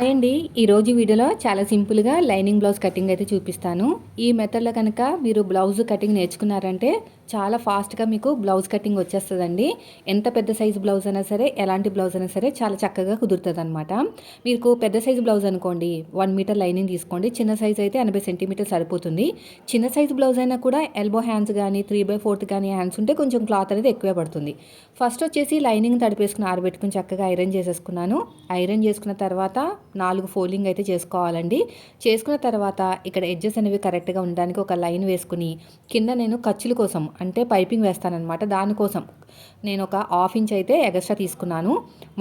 Hi అండి. ఈరోజు వీడియోలో చాలా సింపుల్గా లైనింగ్ బ్లౌజ్ కటింగ్ అయితే చూపిస్తాను. ఈ మెథడ్లో కనుక మీరు బ్లౌజ్ కటింగ్ నేర్చుకున్నారంటే చాలా ఫాస్ట్గా మీకు బ్లౌజ్ కటింగ్ వచ్చేస్తుందండి. ఎంత పెద్ద సైజు బ్లౌజ్ అయినా సరే ఎలాంటి బ్లౌజ్ అయినా సరే చాలా చక్కగా కుదురుతుంది అనమాట మీకు పెద్ద సైజు బ్లౌజ్ అనుకోండి వన్ మీటర్ లైనింగ్ తీసుకోండి. చిన్న సైజ్ అయితే ఎనభై సెంటీమీటర్ సరిపోతుంది. చిన్న సైజు బ్లౌజ్ అయినా కూడా ఎల్బో హ్యాండ్స్ కానీ త్రీ బై ఫోర్త్ కానీ హ్యాండ్స్ ఉంటే కొంచెం క్లాత్ అనేది ఎక్కువే పడుతుంది. ఫస్ట్ వచ్చేసి లైనింగ్ తడిపేసుకుని ఆరబెట్టుకుని చక్కగా ఐరన్ చేసేసుకున్నాను. ఐరన్ చేసుకున్న తర్వాత నాలుగు ఫోల్డింగ్ అయితే చేసుకోవాలండి. చేసుకున్న తర్వాత ఇక్కడ ఎడ్జెస్ అనేవి కరెక్ట్గా ఉండడానికి ఒక లైన్ వేసుకుని కింద నేను ఖర్చుల కోసం అంటే పైపింగ్ వేస్తానన్నమాట దానికోసం. నేను ఒక హాఫ్ ఇంచ్ అయితే ఎగస్ట్రా తీసుకున్నాను.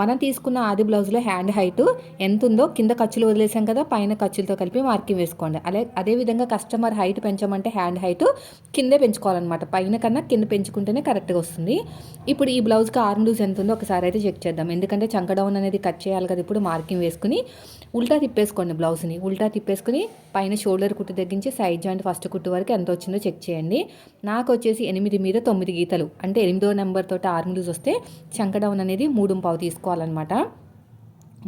మనం తీసుకున్న ఆది బ్లౌజ్లో హ్యాండ్ హైట్ ఎంత ఉందో కింద ఖర్చులు వదిలేసాం కదా పైన ఖర్చులతో కలిపి మార్కింగ్ వేసుకోండి. అదే అదేవిధంగా కస్టమర్ హైట్ పెంచమంటే హ్యాండ్ హైట్ కిందే పెంచుకోవాలన్నమాట. పైన కన్నా కింద పెంచుకుంటేనే కరెక్ట్గా వస్తుంది. ఇప్పుడు ఈ బ్లౌజ్కి ఆర్మ్ లూజ్ ఎంత ఉందో ఒకసారి అయితే చెక్ చేద్దాం. ఎందుకంటే చంక డౌన్ అనేది కట్ చేయాలి కదా ఇప్పుడు మార్కింగ్ వేసుకుని ఉల్టా తిప్పేసుకోండి బ్లౌజ్ని. ఉల్టా తిప్పేసుకుని పైన షోల్డర్ కుట్టు తగ్గించి సైడ్ జాయింట్ ఫస్ట్ కుట్టు వరకు ఎంత వచ్చిందో చెక్ చేయండి. నాకు వచ్చేసి ఎనిమిది మీద తొమ్మిది గీతలు. అంటే ఎనిమిదో నెంబర్ తోటి ఆర్మ్ లూజ్ వస్తే చంకడౌన్ అనేది మూడు పావు తీసుకోవాలన్నమాట.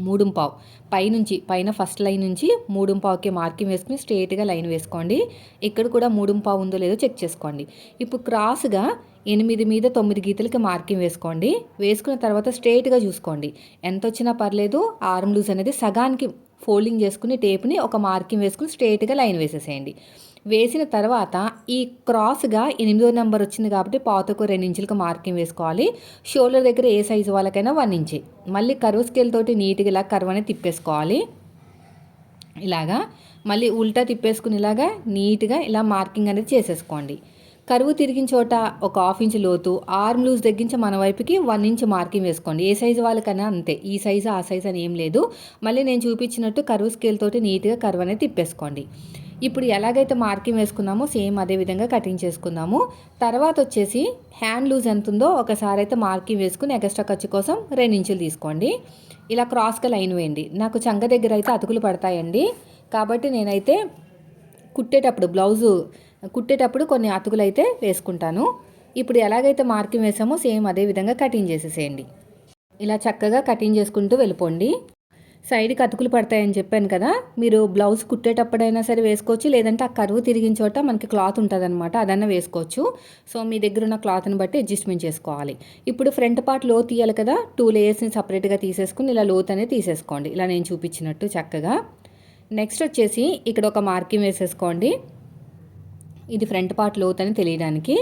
మూడుంపావు పైనుంచి పైన ఫస్ట్ లైన్ నుంచి మూడు పావుకి మార్కింగ్ వేసుకుని స్ట్రేట్గా లైన్ వేసుకోండి. ఇక్కడ కూడా మూడుంపావు ఉందో లేదో చెక్ చేసుకోండి. ఇప్పుడు క్రాస్గా ఎనిమిది మీద తొమ్మిది గీతలకి మార్కింగ్ వేసుకోండి. వేసుకున్న తర్వాత స్ట్రేట్గా చూసుకోండి. ఎంత వచ్చినా పర్లేదు ఆర్మ్ లూజ్ అనేది సగానికి ఫోల్డింగ్ చేసుకుని టేప్ని ఒక మార్కింగ్ వేసుకుని స్ట్రైట్గా లైన్ వేసేసేయండి. వేసిన తర్వాత ఈ క్రాస్గా ఎనిమిదో నెంబర్ వచ్చింది కాబట్టి పాతకు రెండు ఇంచులకు మార్కింగ్ వేసుకోవాలి. షోల్డర్ దగ్గర ఏ సైజు వాళ్ళకైనా వన్ ఇంచి. మళ్ళీ కరువు స్కేల్ తోటి నీట్గా ఇలా కరువు అనేది తిప్పేసుకోవాలి. ఇలాగా. మళ్ళీ ఉల్టా తిప్పేసుకుని ఇలాగా నీట్గా ఇలా మార్కింగ్ అనేది చేసేసుకోండి. కరువు తిరిగిన చోట ఒక హాఫ్ ఇంచ్ లోతు ఆర్మ్ లూజ్ తగ్గించి మన వైపుకి వన్ ఇంచ్ మార్కింగ్ వేసుకోండి. ఏ సైజు వాళ్ళకైనా అంతే. ఈ సైజు ఆ సైజు అని ఏం లేదు. మళ్ళీ నేను చూపించినట్టు కరువు స్కేల్ తోటి నీట్గా కరువు అనేది తిప్పేసుకోండి. ఇప్పుడు ఎలాగైతే మార్కింగ్ వేసుకున్నామో సేమ్ అదే విధంగా కటింగ్ చేసుకుందాము. తర్వాత వచ్చేసి హ్యాండ్ లూజ్ ఎంత ఉందో ఒకసారి అయితే మార్కింగ్ వేసుకుని ఎక్స్ట్రా ఖర్చు కోసం రెండు ఇంచులు తీసుకోండి. ఇలా క్రాస్గా లైన్ వేయండి. నాకు చంగ దగ్గర అయితే అతుకులు పడతాయండి. కాబట్టి నేనైతే కుట్టేటప్పుడు బ్లౌజు కుట్టేటప్పుడు కొన్ని అతుకులు అయితే వేసుకుంటాను. ఇప్పుడు ఎలాగైతే మార్కింగ్ వేసామో సేమ్ అదే విధంగా కటింగ్ చేసేసేయండి. ఇలా చక్కగా కటింగ్ చేసుకుంటూ వెళ్ళిపోండి. సైడ్కి అతుకులు పడతాయని చెప్పాను కదా మీరు బ్లౌజ్ కుట్టేటప్పుడైనా సరే వేసుకోవచ్చు లేదంటే ఆ కరువు తిరిగిన చోట మనకి క్లాత్ ఉంటుంది అనమాట అదన్నా వేసుకోవచ్చు. సో మీ దగ్గర ఉన్న క్లాత్ని బట్టి అడ్జస్ట్మెంట్ చేసుకోవాలి. ఇప్పుడు ఫ్రంట్ పార్ట్లో తీయాలి కదా టూ లేయర్స్ని సపరేట్గా తీసేసుకుని ఇలా లోత్ అనేది తీసేసుకోండి. ఇలా నేను చూపించినట్టు చక్కగా. నెక్స్ట్ వచ్చేసి ఇక్కడ ఒక మార్కింగ్ వేసేసుకోండి. ఇది ఫ్రంట్ పార్ట్ లోత్ అని తెలియడానికి.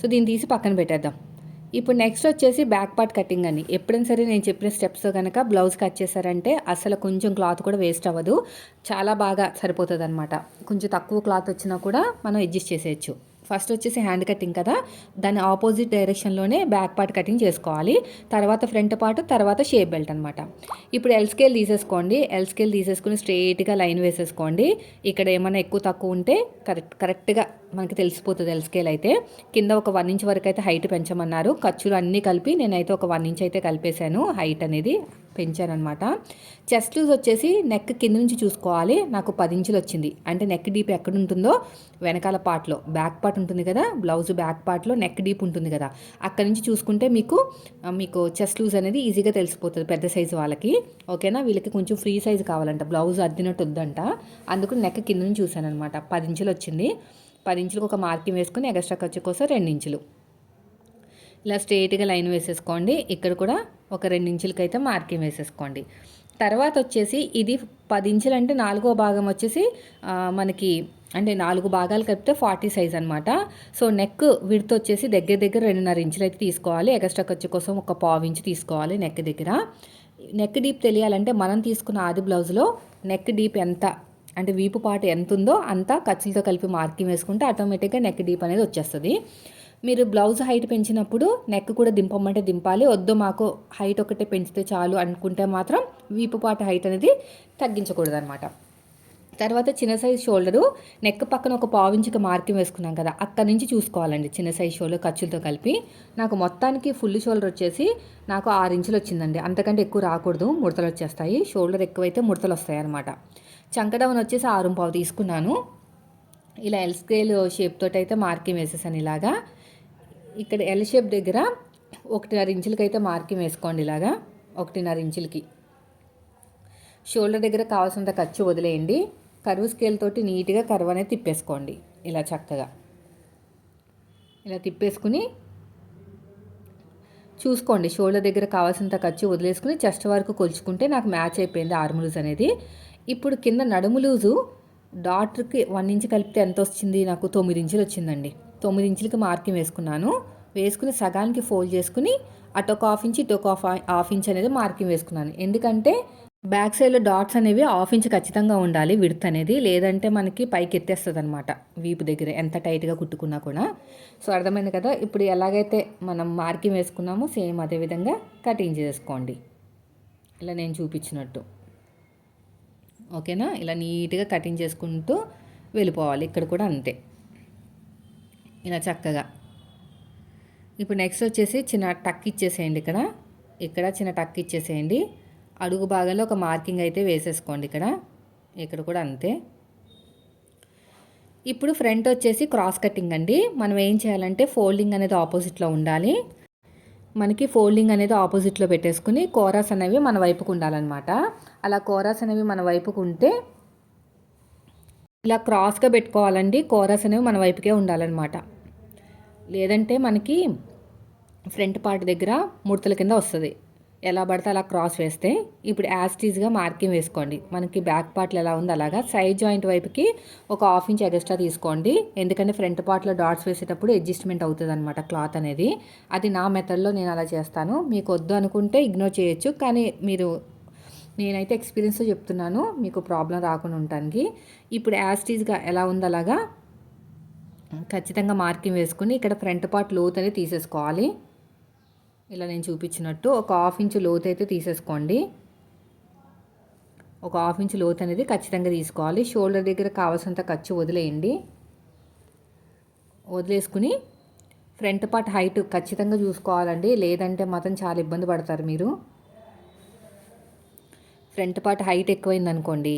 సో దీన్ని తీసి పక్కన పెట్టేద్దాం. ఇప్పుడు నెక్స్ట్ వచ్చేసి బ్యాక్ పార్ట్ కటింగ్ అని ఎప్పుడైనా సరే నేను చెప్పిన స్టెప్స్ కనుక బ్లౌజ్ కట్ చేశారంటే అసలు కొంచెం క్లాత్ కూడా వేస్ట్ అవ్వదు. చాలా బాగా సరిపోతుంది అనమాట కొంచెం తక్కువ క్లాత్ వచ్చినా కూడా మనం అడ్జస్ట్ చేసేయచ్చు. ఫస్ట్ వచ్చేసి హ్యాండ్ కటింగ్ కదా. దాని ఆపోజిట్ డైరెక్షన్లోనే బ్యాక్ పార్ట్ కటింగ్ చేసుకోవాలి. తర్వాత ఫ్రంట్ పార్ట్ తర్వాత షేప్ బెల్ట్ అనమాట ఇప్పుడు ఎల్ స్కేల్ తీసేసుకోండి. ఎల్ స్కేల్ తీసేసుకుని స్ట్రైట్గా లైన్ వేసేసుకోండి. ఇక్కడ ఏమైనా ఎక్కువ తక్కువ ఉంటే కరెక్ట్ కరెక్ట్గా మనకి తెలిసిపోతుంది ఎల్ స్కేల్ అయితే. కింద ఒక వన్ ఇంచ్ వరకు అయితే హైట్ పెంచమన్నారు. ఖర్చులు అన్నీ కలిపి నేనైతే ఒక వన్ ఇంచ్ అయితే కలిపేశాను. హైట్ అనేది పెంచానమాట చెస్ట్ లూజ్ వచ్చేసి నెక్ కింద నుంచి చూసుకోవాలి. నాకు పది ఇంచులు వచ్చింది. అంటే నెక్ డీప్ ఎక్కడ ఉంటుందో వెనకాల పార్ట్లో బ్యాక్ పార్ట్ ఉంటుంది కదా? బ్లౌజ్ బ్యాక్ పార్ట్లో నెక్ డీప్ ఉంటుంది కదా? అక్కడ నుంచి చూసుకుంటే మీకు మీకు చెస్ట్ లూజ్ అనేది ఈజీగా తెలిసిపోతుంది పెద్ద సైజు వాళ్ళకి. ఓకేనా వీళ్ళకి కొంచెం ఫ్రీ సైజు కావాలంట. బ్లౌజ్ అద్దినట్టు వద్దంట. అందుకు నెక్ కింద నుంచి చూశాను అనమాట పది ఇంచులు వచ్చింది. పది ఇంచులకు ఒక మార్కింగ్ వేసుకుని ఎక్స్ట్రా ఖర్చు కోసం రెండు ఇంచులు. ఇలా స్ట్రేట్గా లైన్ వేసేసుకోండి. ఇక్కడ కూడా ఒక రెండు ఇంచులకి అయితే మార్కింగ్ వేసేసుకోండి. తర్వాత వచ్చేసి ఇది పది ఇంచులు అంటే నాలుగో భాగం వచ్చేసి మనకి అంటే నాలుగు భాగాలు కలిపితే ఫార్టీ సైజ్ అనమాట సో నెక్ విడత వచ్చేసి దగ్గర దగ్గర రెండున్నర ఇంచులు అయితే తీసుకోవాలి. ఎక్స్ట్రా ఖర్చు కోసం ఒక పావు ఇంచు తీసుకోవాలి నెక్ దగ్గర. నెక్ డీప్ తెలియాలంటే మనం తీసుకున్న ఆది బ్లౌజ్లో నెక్ డీప్ ఎంత అంటే వీపు పాటు ఎంత ఉందో అంతా ఖర్చులతో కలిపి మార్కింగ్ వేసుకుంటే ఆటోమేటిక్గా నెక్ డీప్ అనేది వచ్చేస్తుంది. మీరు బ్లౌజ్ హైట్ పెంచినప్పుడు నెక్ కూడా దింపమంటే దింపాలి. వద్దు మాకు హైట్ ఒకటే పెంచితే చాలు అనుకుంటే మాత్రం వీపు పాటు హైట్ అనేది తగ్గించకూడదు అనమాట తర్వాత చిన్న సైజ్ షోల్డరు నెక్ పక్కన ఒక పావించికి మార్కింగ్ వేసుకున్నాం కదా అక్కడ నుంచి చూసుకోవాలండి చిన్న సైజ్ షోల్డర్ ఖర్చులతో కలిపి. నాకు మొత్తానికి ఫుల్ షోల్డర్ వచ్చేసి నాకు ఆరు ఇంచులు వచ్చిందండి. అంతకంటే ఎక్కువ రాకూడదు ముడతలు వచ్చేస్తాయి. షోల్డర్ ఎక్కువైతే ముడతలు వస్తాయి అనమాట చంకడవన్ వచ్చేసి ఆరు పావు తీసుకున్నాను. ఇలా ఎల్ స్కేల్ షేప్ తోటి అయితే మార్కింగ్ వేసేసాను ఇలాగా. ఇక్కడ ఎల్ షేప్ దగ్గర ఒకటిన్నర ఇంచులకి అయితే మార్కింగ్ వేసుకోండి ఇలాగా. ఒకటిన్నర ఇంచులకి. షోల్డర్ దగ్గర కావాల్సినంత ఖర్చు వదిలేయండి. కరువు స్కేల్ తోటి నీట్గా కరువు అనేది తిప్పేసుకోండి ఇలా చక్కగా. ఇలా తిప్పేసుకుని చూసుకోండి. షోల్డర్ దగ్గర కావాల్సినంత ఖర్చు వదిలేసుకుని చెస్ట్ వరకు కొలుచుకుంటే నాకు మ్యాచ్ అయిపోయింది ఆర్మ్ లూజ్ అనేది. ఇప్పుడు కింద నడుము లూజు డాటర్కి వన్ ఇంచ్ కలిపితే ఎంత వచ్చింది నాకు తొమ్మిది ఇంచులు వచ్చిందండి. తొమ్మిది ఇంచులకి మార్కింగ్ వేసుకున్నాను. వేసుకుని సగానికి ఫోల్డ్ చేసుకుని అటు ఒక హాఫ్ ఇంచ్ ఇటు ఒక హాఫ్ హాఫ్ ఇంచ్ అనేది మార్కింగ్ వేసుకున్నాను. ఎందుకంటే బ్యాక్ సైడ్లో డాట్స్ అనేవి హాఫ్ ఇంచ్ ఖచ్చితంగా ఉండాలి విడత్ అనేది. లేదంటే మనకి పైకి ఎత్తేస్తుంది అనమాట వీపు దగ్గర ఎంత టైట్గా కుట్టుకున్నా కూడా. సో అర్థమైంది కదా? ఇప్పుడు ఎలాగైతే మనం మార్కింగ్ వేసుకున్నామో సేమ్ అదే విధంగా కటింగ్ చేసుకోండి. ఇలా నేను చూపించినట్టు. ఓకేనా? ఇలా నీట్గా కటింగ్ చేసుకుంటూ వెళ్ళిపోవాలి. ఇక్కడ కూడా అంతే. ఇలా చక్కగా. ఇప్పుడు నెక్స్ట్ వచ్చేసి చిన్న టక్ ఇచ్చేసేయండి ఇక్కడ. ఇక్కడ చిన్న టక్ ఇచ్చేసేయండి. అడుగు భాగంలో ఒక మార్కింగ్ అయితే వేసేసుకోండి ఇక్కడ. ఇక్కడ కూడా అంతే. ఇప్పుడు ఫ్రంట్ వచ్చేసి క్రాస్ కటింగ్ అండి. మనం ఏం చేయాలంటే ఫోల్డింగ్ అనేది ఆపోజిట్లో ఉండాలి. మనకి ఫోల్డింగ్ అనేది ఆపోజిట్లో పెట్టేసుకుని కోరాస్ అనేవి మన వైపుకు ఉండాలన్నమాట. అలా కోరాస్ అనేవి మన వైపుకు ఉంటే ఇలా క్రాస్గా పెట్టుకోవాలండి కోరాస్ అనేవి మన వైపుకే ఉండాలన్నమాట. లేదంటే మనకి ఫ్రంట్ పార్ట్ దగ్గర ముడతల కింద వస్తుంది. ఎలా పడితే అలా క్రాస్ వేస్తే ఇప్పుడు యాస్టీజ్గా మార్కింగ్ వేసుకోండి. మనకి బ్యాక్ పార్ట్లు ఎలా ఉందో అలాగా. సైడ్ జాయింట్ వైపుకి ఒక హాఫ్ ఇంచ్ ఎక్స్ట్రా తీసుకోండి. ఎందుకంటే ఫ్రంట్ పార్ట్లో డాట్స్ వేసేటప్పుడు అడ్జస్ట్మెంట్ అవుతుంది అనమాట క్లాత్ అనేది. అది నా మెథడ్లో నేను అలా చేస్తాను. మీకు వద్దు అనుకుంటే ఇగ్నోర్ చేయొచ్చు. కానీ మీరు నేనైతే ఎక్స్పీరియన్స్తో చెప్తున్నాను. మీకు ప్రాబ్లం రాకుండా ఉండటానికి. ఇప్పుడు యాస్టీజ్గా ఎలా ఉందో అలాగా. ఖచ్చితంగా మార్కింగ్ వేసుకుని ఇక్కడ ఫ్రంట్ పార్ట్ లోత్ అనేది తీసేసుకోవాలి. ఇలా నేను చూపించినట్టు ఒక హాఫ్ ఇంచు లోతు అయితే తీసేసుకోండి. ఒక హాఫ్ ఇంచు లోతు అనేది ఖచ్చితంగా తీసుకోవాలి. షోల్డర్ దగ్గర కావాల్సినంత ఖర్చు వదిలేయండి. వదిలేసుకుని ఫ్రంట్ పార్ట్ హైట్ ఖచ్చితంగా చూసుకోవాలండి. లేదంటే మాత్రం చాలా ఇబ్బంది పడతారు మీరు. ఫ్రంట్ పార్ట్ హైట్ ఎక్కువైంది అనుకోండి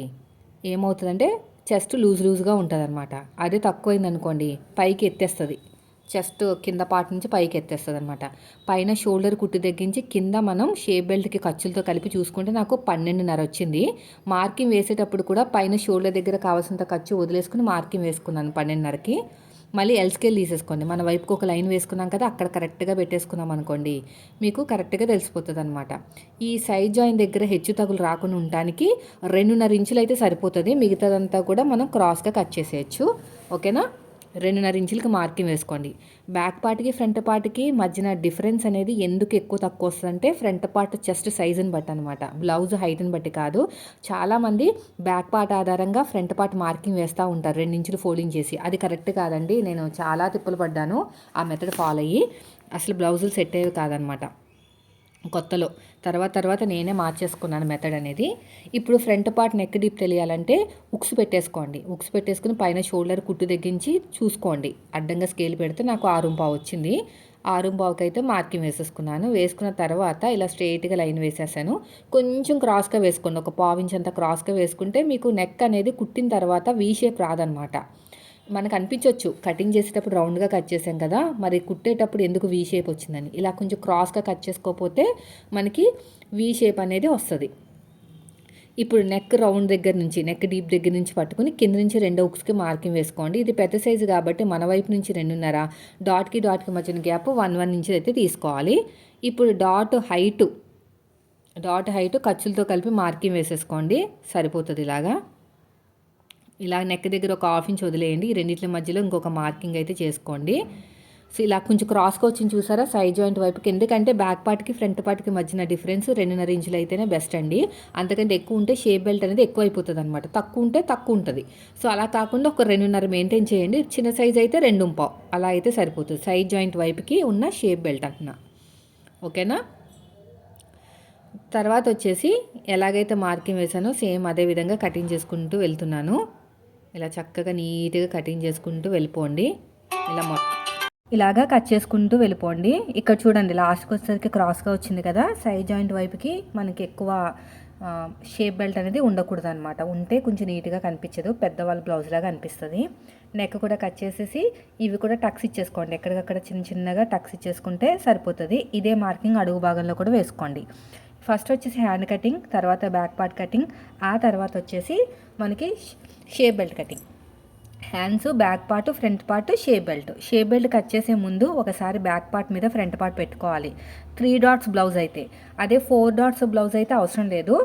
ఏమవుతుందంటే చెస్ట్ లూజ్ లూజ్గా ఉంటుంది అనమాట అదే తక్కువైంది అనుకోండి పైకి ఎత్తేస్తుంది. చెస్ట్ కింద పార్ట్ నుంచి పైకి ఎత్తేస్తుంది అనమాట పైన షోల్డర్ కుట్టు తగ్గించి కింద మనం షేప్ బెల్ట్కి ఖర్చులతో కలిపి చూసుకుంటే నాకు పన్నెండున్నర వచ్చింది. మార్కింగ్ వేసేటప్పుడు కూడా పైన షోల్డర్ దగ్గర కావాల్సినంత ఖర్చు వదిలేసుకుని మార్కింగ్ వేసుకున్నాను పన్నెండున్నరకి. మళ్ళీ ఎల్స్కేల్ తీసేసుకోండి. మన వైపుకి ఒక లైన్ వేసుకున్నాం కదా అక్కడ కరెక్ట్గా పెట్టేసుకున్నాం అనుకోండి మీకు కరెక్ట్గా తెలిసిపోతుంది అనమాట ఈ సైడ్ జాయిన్ దగ్గర హెచ్చు తగులు రాకుండా ఉండటానికి రెండున్నర ఇంచులు అయితే సరిపోతుంది. మిగతాదంతా కూడా మనం క్రాస్గా కట్ చేసేయచ్చు. ఓకేనా రెండున్నర ఇంచులకి మార్కింగ్ వేసుకోండి. బ్యాక్ పార్ట్కి ఫ్రంట్ పార్ట్కి మధ్యన డిఫరెన్స్ అనేది ఎందుకు ఎక్కువ తక్కువ వస్తుందంటే ఫ్రంట్ పార్ట్ చెస్ట్ సైజుని బట్టి అనమాట బ్లౌజ్ హైట్ని బట్టి కాదు. చాలామంది బ్యాక్ పార్ట్ ఆధారంగా ఫ్రంట్ పార్ట్ మార్కింగ్ వేస్తూ ఉంటారు. రెండు ఇంచులు ఫోల్డింగ్ చేసి. అది కరెక్ట్ కాదండి. నేను చాలా తిప్పలు పడ్డాను. ఆ మెథడ్ ఫాలో అయ్యి. అసలు బ్లౌజులు సెట్ అయ్యేవి కాదనమాట కొత్తలో. తర్వాత తర్వాత నేనే మార్చేసుకున్నాను మెథడ్ అనేది. ఇప్పుడు ఫ్రంట్ పార్ట్ నెక్ డీప్ తెలియాలంటే ఉక్స్ పెట్టేసుకోండి. ఉక్స్ పెట్టేసుకుని పైన షోల్డర్ కుట్టు తగ్గించి చూసుకోండి. అడ్డంగా స్కేల్ పెడితే నాకు ఆరుంపావు వచ్చింది. ఆరుంపావుకి అయితే మార్కింగ్ వేసేసుకున్నాను. వేసుకున్న తర్వాత ఇలా స్ట్రైట్గా లైన్ వేసేసాను. కొంచెం క్రాస్గా వేసుకోండి. ఒక పావు అంత క్రాస్గా వేసుకుంటే మీకు నెక్ అనేది కుట్టిన తర్వాత వీ షేప్ రాదనమాట. మనకు అనిపించవచ్చు కటింగ్ చేసేటప్పుడు రౌండ్గా కట్ చేసాం కదా మరి కుట్టేటప్పుడు ఎందుకు వీ షేప్ వచ్చిందని. ఇలా కొంచెం క్రాస్గా కట్ చేసుకోకపోతే మనకి వీ షేప్ అనేది వస్తుంది. ఇప్పుడు నెక్ రౌండ్ దగ్గర నుంచి నెక్ డీప్ దగ్గర నుంచి పట్టుకుని కింద నుంచి రెండో ఉక్స్కి మార్కింగ్ వేసుకోండి. ఇది పెద్ద సైజు కాబట్టి మన వైపు నుంచి రెండున్నర డాట్కి డాట్కి మధ్యన గ్యాప్ వన్ వన్ ఇంచ్ అయితే తీసుకోవాలి. ఇప్పుడు డాట్ హైటు డాట్ హైటు ఖర్చులతో కలిపి మార్కింగ్ వేసేసుకోండి. సరిపోతుంది ఇలాగా. ఇలా నెక్ దగ్గర ఒక హాఫ్ ఇంచ్ వదిలేయండి. ఈ రెండింటి మధ్యలో ఇంకొక మార్కింగ్ అయితే చేసుకోండి. సో ఇలా కొంచెం క్రాస్గా వచ్చింది చూసారా? సైడ్ జాయింట్ వైపుకి. ఎందుకంటే బ్యాక్ పార్ట్కి ఫ్రంట్ పార్ట్కి మధ్యన డిఫరెన్స్ రెండున్నర ఇంచులు అయితేనే బెస్ట్ అండి. అంతకంటే ఎక్కువ ఉంటే షేప్ బెల్ట్ అనేది ఎక్కువ అయిపోతుంది అనమాట తక్కువ ఉంటే తక్కువ ఉంటుంది. సో అలా కాకుండా ఒక రెండున్నర మెయింటైన్ చేయండి. చిన్న సైజ్ అయితే రెండు పావు. అలా అయితే సరిపోతుంది. సైడ్ జాయింట్ వైపుకి ఉన్న షేప్ బెల్ట్ అంటున్నా. ఓకేనా? తర్వాత వచ్చేసి ఎలాగైతే మార్కింగ్ వేసానో సేమ్ అదే విధంగా కటింగ్ చేసుకుంటూ వెళ్తున్నాను. ఇలా చక్కగా నీట్గా కటింగ్ చేసుకుంటూ వెళ్ళిపోండి. ఇలా మొత్తం ఇలాగా కట్ చేసుకుంటూ వెళ్ళిపోండి. ఇక్కడ చూడండి లాస్ట్కి వచ్చేసరికి క్రాస్గా వచ్చింది కదా సైడ్ జాయింట్ వైపుకి మనకి ఎక్కువ షేప్ బెల్ట్ అనేది ఉండకూడదు అనమాట ఉంటే కొంచెం నీట్గా కనిపించదు పెద్దవాళ్ళ బ్లౌజ్ లాగా అనిపిస్తుంది. నెక్ కూడా కట్ చేసేసి ఇవి కూడా టక్స్ ఇచ్చేసుకోండి. ఎక్కడికక్కడ చిన్న చిన్నగా టక్స్ ఇచ్చేసుకుంటే సరిపోతుంది. ఇదే మార్కింగ్ అడుగు భాగంలో కూడా వేసుకోండి. ఫస్ట్ వచ్చేసి హ్యాండ్ కటింగ్ తర్వాత బ్యాక్ పార్ట్ కటింగ్ ఆ తర్వాత వచ్చేసి మనకి shape belt cutting. Hands back part front part shape belt. Shape belt cut చేసే ముందు ఒకసారి బ్యాక్ పార్ట్ మీద ఫ్రంట్ పార్ట్ పెట్టుకోవాలి. త్రీ డాట్స్ బ్లౌజ్ అయితే. అదే ఫోర్ డాట్స్ బ్లౌజ్ అయితే అవసరం లేదు.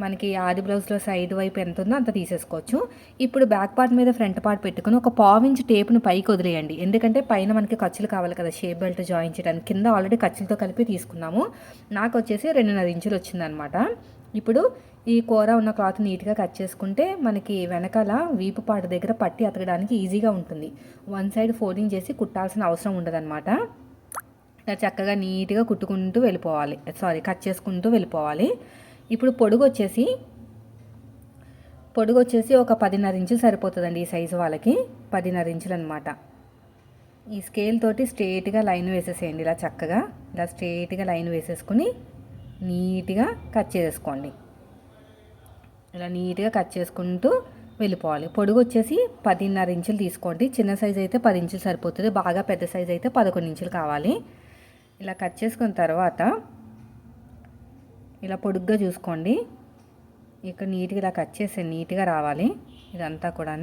మనకి ఆది బ్లౌజ్లో సైడ్ వైపు ఎంత ఉందో అంత తీసేసుకోవచ్చు. ఇప్పుడు బ్యాక్ పార్ట్ మీద ఫ్రంట్ పార్ట్ పెట్టుకుని ఒక పావించి టేప్ను పైకి వదిలేయండి. ఎందుకంటే పైన మనకి ఖర్చులు కావాలి కదా షేప్ బెల్ట్ జాయిన్ చేయడానికి. కింద ఆల్రెడీ ఖర్చులతో కలిపి తీసుకున్నాము. నాకు వచ్చేసి రెండున్నర ఇంచులు వచ్చిందనమాట. ఇప్పుడు ఈ కూర ఉన్న క్లాత్ నీట్గా కట్ చేసుకుంటే మనకి వెనకాల వీపు పాట దగ్గర పట్టి అతకడానికి ఈజీగా ఉంటుంది. వన్ సైడ్ ఫోల్డింగ్ చేసి కుట్టాల్సిన అవసరం ఉండదన్నమాట. ఇలా చక్కగా నీట్గా కుట్టుకుంటూ వెళ్ళిపోవాలి. సారీ కట్ చేసుకుంటూ వెళ్ళిపోవాలి. ఇప్పుడు పొడుగు వచ్చేసి పొడుగు వచ్చేసి ఒక పదిన్నర ఇంచులు సరిపోతుందండి ఈ సైజు వాళ్ళకి. పదిన్నర ఇంచులు అనమాట ఈ స్కేల్ తోటి స్ట్రేట్గా లైన్ వేసేసేయండి ఇలా చక్కగా. ఇలా స్ట్రేట్గా లైన్ వేసేసుకుని నీట్గా కట్ చేసుకోండి. ఇలా నీట్గా కట్ చేసుకుంటూ వెళ్ళిపోవాలి. పొడుగు వచ్చేసి పదిన్నర ఇంచులు తీసుకోండి. చిన్న సైజ్ అయితే పది ఇంచులు సరిపోతుంది. బాగా పెద్ద సైజ్ అయితే పదకొండు ఇంచులు కావాలి. ఇలా కట్ చేసుకున్న తర్వాత ఇలా పొడుగ్గా చూసుకోండి. ఇక్కడ నీట్గా ఇలా కట్ చేసి నీట్గా రావాలి. ఇదంతా కూడా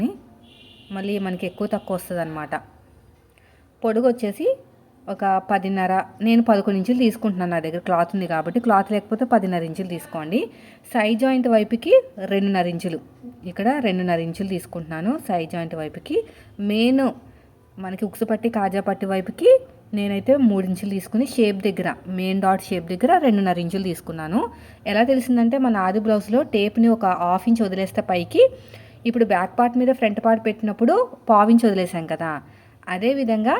మళ్ళీ మనకి ఎక్కువ తక్కువ వస్తుంది అనమాట పొడుగు వచ్చేసి ఒక పదిన్నర నేను పదకొండు ఇంచులు తీసుకుంటున్నాను నా దగ్గర క్లాత్ ఉంది కాబట్టి క్లాత్ లేకపోతే పదిన్నర ఇంచులు తీసుకోండి. సైడ్ జాయింట్ వైపుకి రెండున్నర ఇంచులు ఇక్కడ రెండున్నర ఇంచులు తీసుకుంటున్నాను సైడ్ జాయింట్ వైపుకి. మెయిన్ మనకి ఉక్సు పట్టి కాజా పట్టి వైపుకి నేనైతే మూడు ఇంచులు తీసుకుని షేప్ దగ్గర మెయిన్ డాట్ షేప్ దగ్గర రెండున్నర ఇంచులు తీసుకున్నాను. ఎలా తెలిసిందంటే మన ఆది బ్లౌజ్లో టేప్ని ఒక హాఫ్ ఇంచ్ వదిలేస్తే పైకి ఇప్పుడు బ్యాక్ పార్ట్ మీద ఫ్రంట్ పార్ట్ పెట్టినప్పుడు పావు ఇంచ్ వదిలేసాం కదా. అదేవిధంగా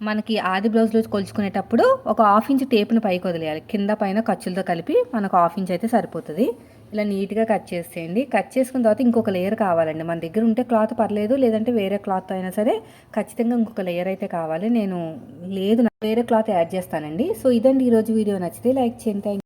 మనకి ఆది బ్లౌజ్లో కొలుచుకునేటప్పుడు ఒక హాఫ్ ఇంచ్ టేప్ని పైకి వదిలేయాలి. కింద పైన ఖర్చులతో కలిపి మనకు హాఫ్ ఇంచ్ అయితే సరిపోతుంది. ఇలా నీట్గా కట్ చేసేయండి. కట్ చేసుకున్న తర్వాత ఇంకొక లేయర్ కావాలండి. మన దగ్గర ఉంటే క్లాత్ పర్లేదు లేదంటే వేరే క్లాత్ అయినా సరే ఖచ్చితంగా ఇంకొక లేయర్ అయితే కావాలి. నేను లేదు వేరే క్లాత్ యాడ్ చేస్తానండి. సో ఇదండి ఈరోజు వీడియో. నచ్చితే లైక్ చేయండి. థ్యాంక్